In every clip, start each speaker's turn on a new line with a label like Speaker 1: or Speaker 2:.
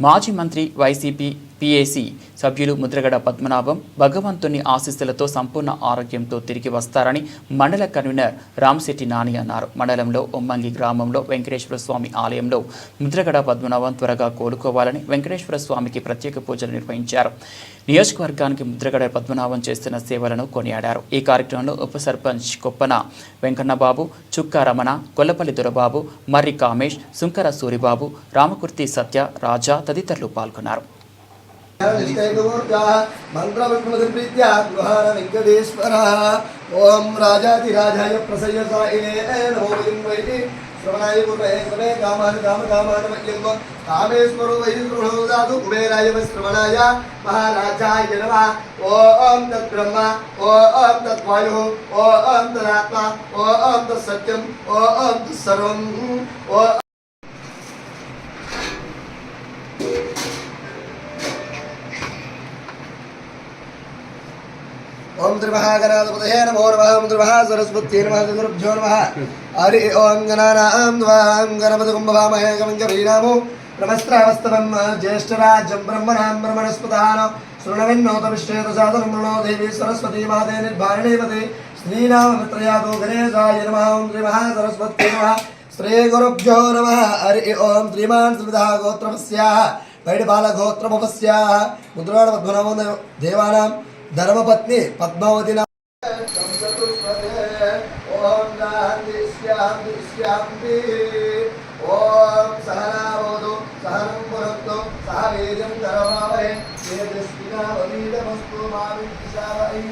Speaker 1: మాజీ మంత్రి YCP PAC సభ్యులు ముద్రగడ పద్మనాభం భగవంతుని ఆశీస్సులతో సంపూర్ణ ఆరోగ్యంతో తిరిగి వస్తారని మండల కన్వీనర్ రామశెట్టి నాని అన్నారు. మండలంలో ఉమ్మంగి గ్రామంలో వెంకటేశ్వర స్వామి ఆలయంలో ముద్రగడ పద్మనాభం త్వరగా కోలుకోవాలని వెంకటేశ్వర స్వామికి ప్రత్యేక పూజలు నిర్వహించారు. నియోజకవర్గానికి ముద్రగడ పద్మనాభం చేస్తున్న సేవలను కొనియాడారు. ఈ కార్యక్రమంలో ఉప సర్పంచ్ కొప్పన వెంకన్నబాబు చుక్క రమణ కొల్లపల్లి దొరబాబు మర్రి కామేష్ సుంకర సూరిబాబు రామకుర్తి సత్య రాజా తదితరులు పాల్గొన్నారు.
Speaker 2: मन्त्रविष्णुसम्प्रीत्या गृहाण वेङ्कटेश्वरः ॐ राजातिराजाय प्रसयसायिने नमो वयं वै श्रवणाय कामान् कामकामान् मह्यं कामेश्वरो वै गृहोदातु कुबेराय श्रवणाय। महाराजाय नमः। ॐ तद्ब्रह्म ॐ तद्वायुः ॐ तदात्मा। ॐ तत्सत्यम्। ॐ तत्सर्वम्। ॐ ఓం త్రిమహాగణాధిపతయే నమో నమ ఓం త్రిమహ సరస్వత్యై నమ గురుభ్యో నమ. హరి ఓం గణానాం ద్వాం గణపతి కుంభవామహే గమంగ నమస్త్రావస్తవం జ్యేష్ఠరాజ్యం బ్రహ్మణాం బ్రహ్మణస్పదాన శృణవిన్నోత విశ్వేత సాధనం మృణో దేవి సరస్వతీ మాదే నిర్భారణీవతి. శ్రీరామమిత్రయాదో గణేశాయ నమ ఓం త్రిమహ సరస్వత్యై నమ. శ్రీ గురుభ్యో నమ హరి ఓం శ్రీమాన్ శ్రీధా గోత్రమస్యా. పైడిపాల గోత్రమపస్యాః. ముద్రాణ పద్మనామో దేవానాం. ధర్మపత్ని పద్మావతి నా- ఓం శాంతి సహనం పునత్తు సహ వీర్యం కరవావహే తేజస్వినావతీతమస్తు మా విద్విషావహై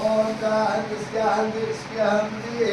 Speaker 2: ఓం శాంతి